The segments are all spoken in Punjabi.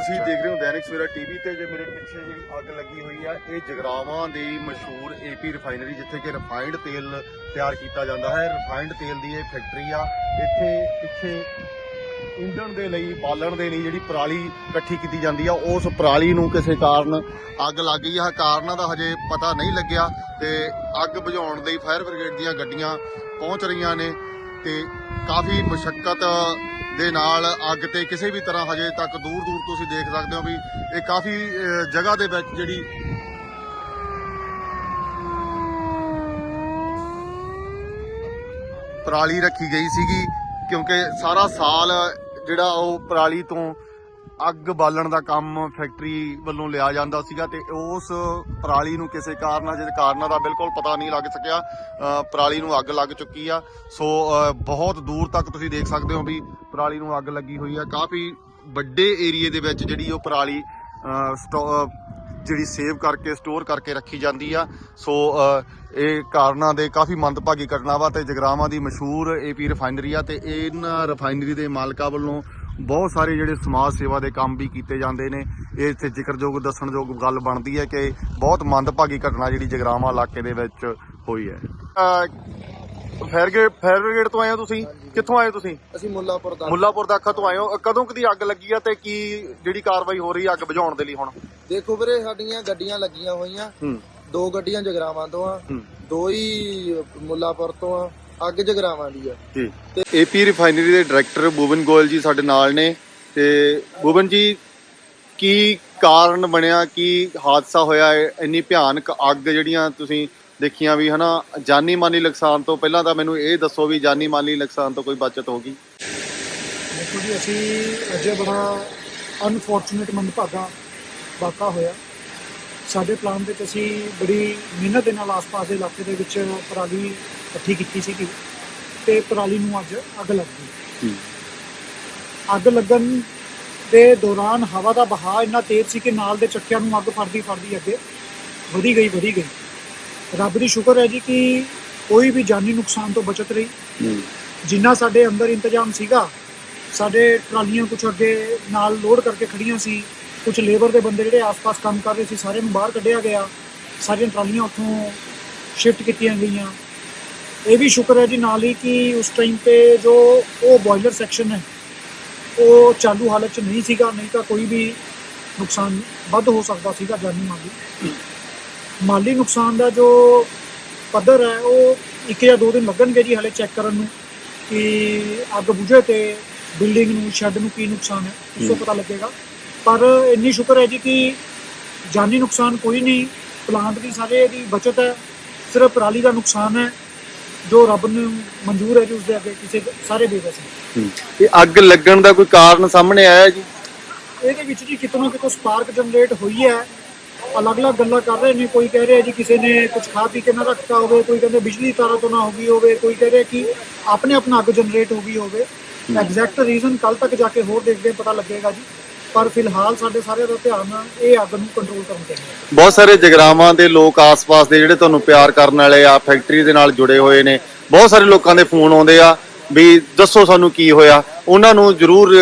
ਤੁਸੀਂ ਦੇਖ ਰਹੇ ਹੋ ਦੈਨਿਕ ਸਵੇਰਾ ਟੀਵੀ ਤੇ ਜੇ ਮੇਰੇ ਪਿੱਛੇ ਜਿਹੜੀ ਅੱਗ ਲੱਗੀ ਹੋਈ ਆ, ਇਹ ਜਗਰਾਵਾਂ ਦੀ ਮਸ਼ਹੂਰ ਏਪੀ ਰਿਫਾਈਨਰੀ ਜਿੱਥੇ ਕਿ ਰਿਫਾਈਨਡ ਤੇਲ ਤਿਆਰ ਕੀਤਾ ਜਾਂਦਾ ਹੈ। ਰਿਫਾਈਨਡ ਤੇਲ ਦੀ ਇਹ ਫੈਕਟਰੀ ਆ। ਇੱਥੇ ਪਿੱਛੇ ਇੰਧਣ ਦੇ ਲਈ, ਬਾਲਣ ਦੇ ਲਈ ਜਿਹੜੀ ਪਰਾਲੀ ਇਕੱਠੀ ਕੀਤੀ ਜਾਂਦੀ ਆ, ਉਸ ਪਰਾਲੀ ਨੂੰ ਕਿਸੇ ਕਾਰਨ ਅੱਗ ਲੱਗ ਗਈ ਆ। ਕਾਰਨਾਂ ਦਾ ਹਜੇ ਪਤਾ ਨਹੀਂ ਲੱਗਿਆ ਤੇ ਅੱਗ ਬੁਝਾਉਣ ਲਈ ਫਾਇਰ ਬ੍ਰਿਗੇਡ ਦੀਆਂ ਗੱਡੀਆਂ ਪਹੁੰਚ ਰਹੀਆਂ ਨੇ ਤੇ ਕਾਫੀ ਮੁਸ਼ਕਲ ਦੇ ਨਾਲ ਅੱਗ ਤੇ ਕਿਸੇ ਵੀ ਤਰ੍ਹਾਂ ਹਜੇ ਤੱਕ ਦੂਰ ਦੂਰ ਤੁਸੀਂ ਦੇਖ ਸਕਦੇ ਹੋ ਵੀ ਇਹ ਕਾਫੀ ਜਗ੍ਹਾ ਦੇ ਵਿੱਚ ਜਿਹੜੀ ਪਰਾਲੀ ਰੱਖੀ ਗਈ ਸੀਗੀ, ਕਿਉਂਕਿ ਸਾਰਾ ਸਾਲ ਜਿਹੜਾ ਉਹ ਪਰਾਲੀ ਤੋਂ ਅੱਗ ਬਾਲਣ ਦਾ ਕੰਮ ਫੈਕਟਰੀ ਵੱਲੋਂ ਲਿਆ ਜਾਂਦਾ ਸੀਗਾ ਤੇ ਉਸ ਪਰਾਲੀ ਨੂੰ ਕਿਸੇ ਕਾਰਨਾਂ, ਜਿਹਦੇ ਕਾਰਨਾਂ ਦਾ ਬਿਲਕੁਲ ਪਤਾ ਨਹੀਂ ਲੱਗ ਸਕਿਆ ਪਰਾਲੀ ਨੂੰ ਅੱਗ ਲੱਗ ਚੁੱਕੀ ਆ। ਸੋ ਬਹੁਤ ਦੂਰ ਤੱਕ ਤੁਸੀਂ ਦੇਖ ਸਕਦੇ ਹੋ ਵੀ ਪਰਾਲੀ ਨੂੰ ਅੱਗ ਲੱਗੀ ਹੋਈ ਆ। ਕਾਫੀ ਵੱਡੇ ਏਰੀਏ ਦੇ ਵਿੱਚ ਜਿਹੜੀ ਉਹ ਪਰਾਲੀ ਸਟੋ- ਜਿਹੜੀ ਸੇਵ ਕਰਕੇ, ਸਟੋਰ ਕਰਕੇ ਰੱਖੀ ਜਾਂਦੀ ਆ। ਸੋ ਇਹ ਕਾਰਨਾਂ ਦੇ ਕਾਫੀ ਮੰਦਭਾਗੀ ਘਟਨਾ ਵਾ ਤੇ ਜਗਰਾਵਾਂ ਦੀ ਮਸ਼ਹੂਰ ਏਪੀ ਰਿਫਾਈਨਰੀ ਆ ਤੇ ਇਹਨਾਂ ਰਿਫਾਈਨਰੀ ਦੇ ਮਾਲਕਾਂ ਵੱਲੋਂ ਬਹੁਤ ਸਾਰੇ ਜਿਹੜੇ ਸਮਾਜ ਸੇਵਾ ਦੇ ਕੰਮ ਵੀ ਕੀਤੇ ਜਾਂਦੇ ਨੇ। ਇਹ ਇੱਥੇ ਜ਼ਿਕਰਯੋਗ ਦੱਸਣਯੋਗ ਗੱਲ ਬਣਦੀ ਹੈ ਕਿ ਬਹੁਤ ਮੰਦਭਾਗੀ ਘਟਨਾ ਜਿਹੜੀ ਜਗਰਾਵਾਂ ਇਲਾਕੇ ਦੇ ਵਿੱਚ ਹੋਈ ਹੈ। ਫਾਇਰ ਬ੍ਰਿਗੇਡ ਤੋਂ ਆਏ ਹੋ ਤੁਸੀਂ? ਕਿੱਥੋਂ ਆਏ ਤੁਸੀਂ? ਅਸੀਂ ਮੁੱਲਾਪੁਰ ਦਾ। ਮੁੱਲਾਪੁਰ ਦਾ ਅੱਖਾਂ ਤੋਂ ਆਏ ਹੋ। ਕਦੋਂ ਕਦੀ ਅੱਗ ਲੱਗੀ ਆ ਤੇ ਕੀ ਜਿਹੜੀ ਕਾਰਵਾਈ ਹੋ ਰਹੀ ਹੈ ਅੱਗ ਬੁਝਾਉਣ ਦੇ ਲਈ ਹੁਣ? ਦੇਖੋ ਵੀਰੇ ਸਾਡੀਆਂ ਗੱਡੀਆਂ ਲੱਗੀਆਂ ਹੋਈਆਂ। ਦੋ ਗੱਡੀਆਂ ਜਗਰਾਵਾਂ ਤੋਂ ਆ। ਦੋ ਹੀ ਮੁੱਲਾਪੁਰ ਤੋਂ ਆ। ਅੱਗ ਜਗਰਾਵਾਂ ਦੀ ਆ। ਜੀ ਤੇ ਏਪੀ ਰਿਫਾਈਨਰੀ ਦੇ ਡਾਇਰੈਕਟਰ ਬੂਬਨ ਗੋਇਲ ਜੀ ਸਾਡੇ ਨਾਲ ਨੇ ਤੇ ਬੂਬਨ ਜੀ ਕੀ ਕਾਰਨ ਬਣਿਆ? ਕੀ ਹਾਦਸਾ ਹੋਇਆ? ਇੰਨੀ ਭਿਆਨਕ ਅੱਗ ਜਿਹੜੀਆਂ ਤੁਸੀਂ ਦੇਖੀਆਂ ਵੀ ਹਨਾ ਜਾਨੀ ਮਾਲੀ ਨੁਕਸਾਨ ਤੋਂ ਪਹਿਲਾਂ ਤਾਂ ਮੈਨੂੰ ਇਹ ਦੱਸੋ ਵੀ ਜਾਨੀ ਮਾਲੀ ਨੁਕਸਾਨ ਤੋਂ ਕੋਈ ਬਚਤ ਹੋਗੀ ਦੇਖੋ ਜੀ ਅਸੀਂ ਅਜੇ ਬੜਾ ਅਨਫੋਰਚੂਨੇਟ ਮੰਦਭਾਗਾ ਵਾਕਾ ਹੋਇਆ। ਸਾਡੇ ਪਲਾਨ ਵਿੱਚ ਅਸੀਂ ਬੜੀ ਮਿਹਨਤ ਦੇ ਨਾਲ ਆਸ-ਪਾਸ ਦੇ ਇਲਾਕੇ ਦੇ ਵਿੱਚ ਪਰਾਲੀ ਇਕੱਠੀ ਕੀਤੀ ਸੀਗੀ ਤੇ ਪਰਾਲੀ ਨੂੰ ਅੱਜ ਅੱਗ ਲੱਗ ਗਈ। ਅੱਗ ਲੱਗਣ ਦੇ ਦੌਰਾਨ ਹਵਾ ਦਾ ਵਹਾਅ ਇੰਨਾ ਤੇਜ਼ ਸੀ ਕਿ ਨਾਲ ਦੇ ਚੱਕਿਆਂ ਨੂੰ ਅੱਗ ਫੜਦੀ ਫੜਦੀ ਅੱਗੇ ਵਧੀ ਗਈ ਵਧੀ ਗਈ। ਰੱਬ ਦੀ ਸ਼ੁਕਰ ਹੈ ਜੀ ਕਿ ਕੋਈ ਵੀ ਜਾਨੀ ਨੁਕਸਾਨ ਤੋਂ ਬਚਤ ਰਹੀ। ਜਿੰਨਾ ਸਾਡੇ ਅੰਦਰ ਇੰਤਜ਼ਾਮ ਸੀਗਾ ਸਾਡੇ ਟਰਾਲੀਆਂ ਕੁਝ ਅੱਗੇ ਨਾਲ ਲੋਡ ਕਰਕੇ ਖੜੀਆਂ ਸੀ ਕੁਝ ਲੇਬਰ ਦੇ ਬੰਦੇ ਜਿਹੜੇ ਆਸ-ਪਾਸ ਕੰਮ ਕਰ ਰਹੇ ਸੀ ਸਾਰਿਆਂ ਨੂੰ ਬਾਹਰ ਕੱਢਿਆ ਗਿਆ। ਸਾਰੀਆਂ ਟਰਾਲੀਆਂ ਉੱਥੋਂ ਸ਼ਿਫਟ ਕੀਤੀਆਂ ਗਈਆਂ। ਇਹ ਵੀ ਸ਼ੁਕਰ ਹੈ ਜੀ ਨਾਲ ਹੀ ਕਿ ਉਸ ਟਾਈਮ ਤੇ ਜੋ ਉਹ ਬੋਇਲਰ ਸੈਕਸ਼ਨ ਹੈ ਉਹ ਚਾਲੂ ਹਾਲਤ 'ਚ ਨਹੀਂ ਸੀਗਾ ਨਹੀਂ ਤਾਂ ਕੋਈ ਵੀ ਨੁਕਸਾਨ ਵੱਧ ਹੋ ਸਕਦਾ ਸੀਗਾ ਜਾਨੀ ਮਾਲੀ। ਮਾਲੀ ਨੁਕਸਾਨ ਦਾ ਜੋ ਪੱਧਰ ਹੈ ਉਹ ਇੱਕ ਜਾਂ ਦੋ ਦਿਨ ਲੱਗਣਗੇ ਜੀ ਹਲੇ ਚੈੱਕ ਕਰਨ ਨੂੰ ਕਿ ਅੱਗ ਬੁਝੇ ਤੇ ਬਿਲਡਿੰਗ ਨੂੰ ਸ਼ੈੱਡ ਨੂੰ ਕੀ ਨੁਕਸਾਨ ਹੈ ਉਸ ਤੋਂ ਪਤਾ ਲੱਗੇਗਾ। ਪਰ ਇੰਨੀ ਸ਼ੁਕਰ ਹੈ ਜੀ ਕਿ ਜਾਨੀ ਨੁਕਸਾਨ ਕੋਈ ਨਹੀਂ ਪਲਾਂਟ ਦੀ ਸਾਰੇ ਦੀ ਬਚਤ ਹੈ ਸਿਰਫ ਪਰਾਲੀ ਦਾ ਨੁਕਸਾਨ ਹੈ ਜੋ ਰੱਬ ਨੂੰ ਮਨਜ਼ੂਰ ਹੈ ਜੀ ਉਸ ਦੇ ਅੱਗੇ ਕਿਸੇ ਸਾਰੇ ਬੇਬਸ ਹੈ ਇਹ ਅੱਗ ਲੱਗਣ ਦਾ ਕੋਈ ਕਾਰਨ ਸਾਹਮਣੇ ਆਇਆ ਜੀ? ਇਹਦੇ ਵਿੱਚ ਜੀ ਕਿਤੋਂ ਨਾ ਕਿਤੋਂ ਸਪਾਰਕ ਜਨਰੇਟ ਹੋਈ ਹੈ ਅਲੱਗ-ਅਲੱਗ ਗੱਲਾਂ ਕਰ ਰਹੇ ਨੇ ਕੋਈ ਕਹਿ ਰਿਹਾ ਜੀ ਕਿਸੇ ਨੇ ਕੁਝ ਖਾ ਪੀ ਕੇ ਨਾ ਰੱਖਤਾ ਹੋਵੇ ਕੋਈ ਕਹਿੰਦੇ ਬਿਜਲੀ ਤਾਰਾਂ ਤੋਂ ਨਾ ਹੋ ਗਈ ਹੋਵੇ ਕੋਈ ਕਹਿ ਰਿਹਾ ਕਿ ਆਪਣੇ ਆਪਣਾ ਅੱਗ ਜਨਰੇਟ ਹੋ ਗਈ ਹੋਵੇ। ਐਗਜ਼ੈਕਟ ਰੀਜ਼ਨ ਕੱਲ ਤੱਕ ਜਾ ਕੇ ਹੋਰ ਦੇਖਦੇ ਪਤਾ ਲੱਗੇਗਾ ਜੀ। ਪਰ ਫਿਲਹਾਲ ਸਾਡੇ ਸਾਰਿਆਂ ਦਾ ਧਿਆਨ ਇਹ ਅੱਗ ਨੂੰ ਕੰਟਰੋਲ ਕਰਨ ਤੇ ਹੈ। ਬਹੁਤ ਸਾਰੇ ਜਗਰਾਵਾਂ ਦੇ ਲੋਕ ਆਸ-ਪਾਸ ਦੇ ਜਿਹੜੇ ਤੁਹਾਨੂੰ ਪਿਆਰ ਕਰਨ ਵਾਲੇ ਆ ਫੈਕਟਰੀ ਦੇ ਨਾਲ ਜੁੜੇ ਹੋਏ ਨੇ। ਬਹੁਤ ਸਾਰੇ ਲੋਕਾਂ ਦੇ ਫੋਨ ਆਉਂਦੇ ਆ ਵੀ ਦੱਸੋ ਸਾਨੂੰ ਕੀ ਹੋਇਆ। ਉਹਨਾਂ ਨੂੰ ਜ਼ਰੂਰ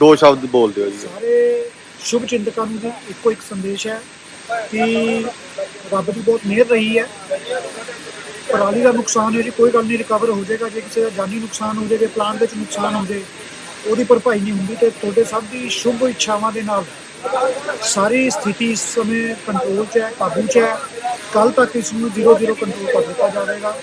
ਦੋ ਸ਼ਬਦ ਬੋਲ ਦਿਓ ਜੀ। ਸਾਰੇ ਸ਼ੁਭ ਚਿੰਤਕਾਂ ਨੂੰ ਜੀ ਇੱਕੋ ਇੱਕ ਸੰਦੇਸ਼ ਹੈ ਕਿ ਰੱਬ ਦੀ ਬਹੁਤ ਮਿਹਰ ਰਹੀ ਹੈ। ਪਰਾਲੀ ਦਾ ਨੁਕਸਾਨ ਹੈ ਜੀ ਕੋਈ ਗੱਲ ਨਹੀਂ ਰਿਕਵਰ ਹੋ ਜਾਏਗਾ। ਜੇ ਕਿਸੇ ਦਾ ਜਾਨੀ ਨੁਕਸਾਨ ਹੋ ਜਾਏ ਜੇ ਪਲਾਂਟ ਵਿੱਚ ਨੁਕਸਾਨ ਹੋ ਜਾਏ ਉਹਦੀ ਭਰਪਾਈ ਨਹੀਂ ਹੁੰਦੀ ਤੇ ਤੁਹਾਡੇ ਸਭ ਦੀ ਸ਼ੁਭ ਇੱਛਾਵਾਂ ਦੇ ਨਾਲ ਸਾਰੀ ਸਥਿਤੀ ਇਸ ਸਮੇਂ ਕੰਟਰੋਲ 'ਚ ਹੈ, ਕਾਬੂ 'ਚ ਹੈ। ਕੱਲ ਤੱਕ ਇਸ ਨੂੰ ਜ਼ੀਰੋ ਜ਼ੀਰੋ ਕੰਟਰੋਲ ਕਰ ਦਿੱਤਾ ਜਾਵੇਗਾ।